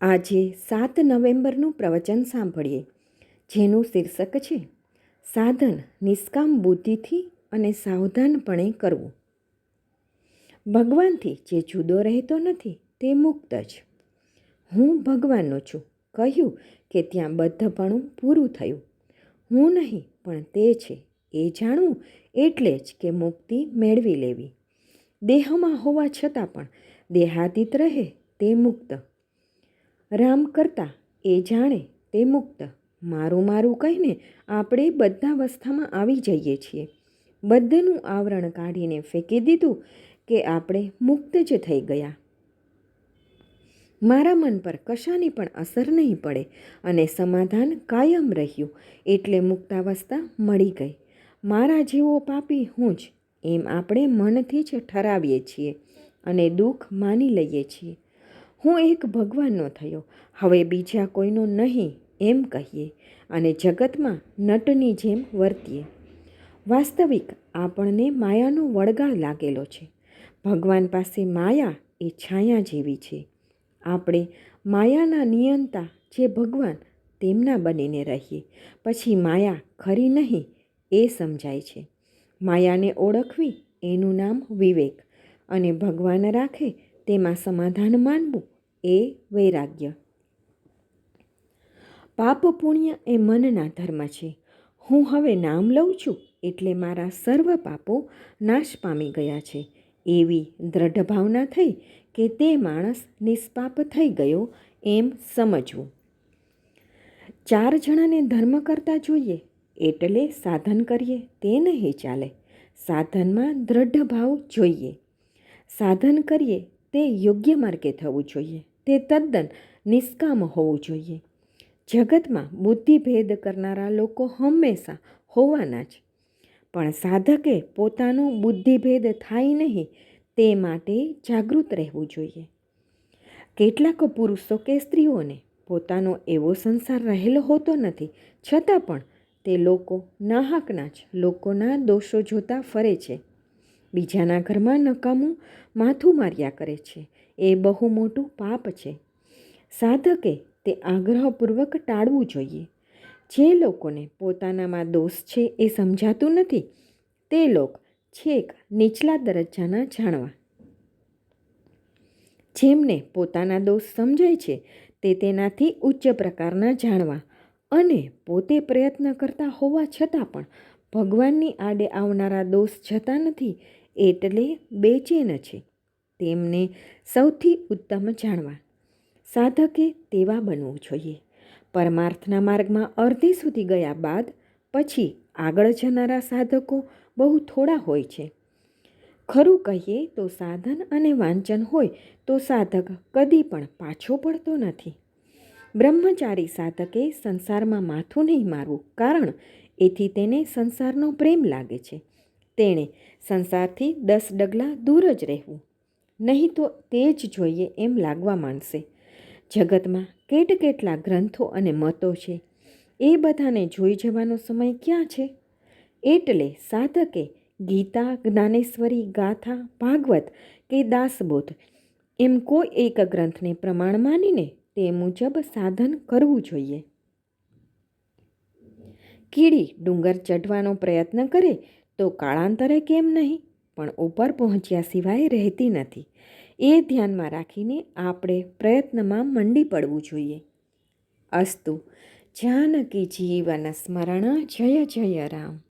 આજે સાત નવેમ્બરનું પ્રવચન સાંભળીએ, જેનું શીર્ષક છે, સાધન નિષ્કામ બુદ્ધિથી અને સાવધાનપણે કરવું. ભગવાનથી જે જુદો રહેતો નથી, તે મુક્ત જ. હું ભગવાનનો છું, કહ્યું કે ત્યાં બદ્ધપણું પૂરું થયું. હું નહીં, પણ તે છે, એ જાણવું એટલે જ કે મુક્તિ મેળવી લેવી. દેહમાં હોવા છતાં પણ દેહાતીત રહે તે મુક્ત. રામ કરતા એ જાણે તે મુક્ત. મારું મારું કહીને આપણે બદ્ધાવસ્થામાં આવી જઈએ છીએ. બધનું આવરણ કાઢીને ફેંકી દીધું કે આપણે મુક્ત જ થઈ ગયા. મારા મન પર કશાની પણ અસર નહીં પડે અને સમાધાન કાયમ રહ્યું એટલે મુક્તાવસ્થા મળી ગઈ. મારા જેવો પાપી હું જ એમ આપણે મનથી જ ઠરાવીએ છીએ અને દુઃખ માની લઈએ છીએ. હું એક ભગવાનનો થયો. હવે બીજા કોઈનો નહીં, એમ કહીએ અને જગતમાં નટની જેમ વર્તીએ. વાસ્તવિક આપણને માયાનો વળગાળ લાગેલો છે. ભગવાન પાસે માયા એ છાયા જેવી છે. આપણે માયાના નિયંતા જે ભગવાન તેમના બનીને રહીએ. પછી માયા ખરી નહીં, એ સમજાય છે. માયાને ઓળખવી એનું નામ વિવેક અને ભગવાન રાખે તેમાં સમાધાન માનવું એ વૈરાગ્ય. પાપ પુણ્ય એ મનના ધર્મ છે. હું હવે નામ લઉં છું એટલે મારા સર્વ પાપો નાશ પામી ગયા છે. એવી દ્રઢ ભાવના થઈ કે તે માણસ નિષ્પાપ થઈ ગયો એમ સમજવું. ચાર જણાને ધર્મ કરતા જોઈએ એટલે સાધન કરીએ તે નહીં ચાલે. સાધનમાં દ્રઢ ભાવ જોઈએ. સાધન કરીએ તે યોગ્ય માર્ગે થવું જોઈએ. તે તદ્દન નિષ્કામ હોવું જોઈએ. જગતમાં બુદ્ધિભેદ કરનારા લોકો હંમેશા હોવાના જ. પણ સાધકે પોતાનો બુદ્ધિભેદ થાય નહીં તે માટે જાગૃત રહેવું જોઈએ. કેટલાક પુરુષો કે સ્ત્રીઓને પોતાનો એવો સંસાર રહેલો હોતો નથી, છતાં પણ તે લોકો નાહકના જ લોકોના દોષો જોતા ફરે છે. બીજાના ઘરમાં નકામું માથું માર્યા કરે છે. એ બહુ મોટું પાપ છે. સાધકે તે આગ્રહપૂર્વક ટાળવું જોઈએ. જે લોકોને પોતાનામાં દોષ છે એ સમજાતું નથી, તે લોક છેક નીચલા દરજ્જાના જાણવા. જેમને પોતાના દોષ સમજાય છે, તે તેનાથી ઉચ્ચ પ્રકારના જાણવા અને પોતે પ્રયત્ન કરતા હોવા છતાં પણ ભગવાનની આડે આવનારા દોષ જતા નથી એટલે બેચેન છે. તેમને સૌથી ઉત્તમ જાણવા. સાધકે તેવા બનવું જોઈએ. પરમાર્થના માર્ગમાં અર્ધે સુધી ગયા બાદ પછી આગળ જનારા સાધકો બહુ થોડા હોય છે. ખરું કહીએ તો સાધન અને વાંચન હોય તો સાધક કદી પણ પાછો પડતો નથી. બ્રહ્મચારી સાધકે સંસારમાં માથું નહીં મારવું કારણ એથી તેને સંસારનો પ્રેમ લાગે છે. તેણે સંસારથી દસ ડગલા દૂર જ રહેવું. નહીં તો તે જ જોઈએ એમ લાગવા માંડશે. જગતમાં કેટ કેટલા ગ્રંથો અને મતો છે. એ બધાને જોઈ જવાનો સમય ક્યાં છે? એટલે સાધકે ગીતા, જ્ઞાનેશ્વરી, ગાથા, ભાગવત કે દાસબોધ એમ કોઈ એક ગ્રંથને પ્રમાણ માનીને તે મુજબ સાધન કરવું જોઈએ. કીડી ડુંગર ચઢવાનો પ્રયત્ન કરે તો કાળાંતરે કેમ નહીં? પણ ઉપર પહોંચ્યા સિવાય રહેતી નથી. એ ધ્યાનમાં રાખીને આપણે પ્રયત્નમાં મંડી પડવું જોઈએ. અસ્તુ, જાનકી જીવન સ્મરણ, જય જય રામ.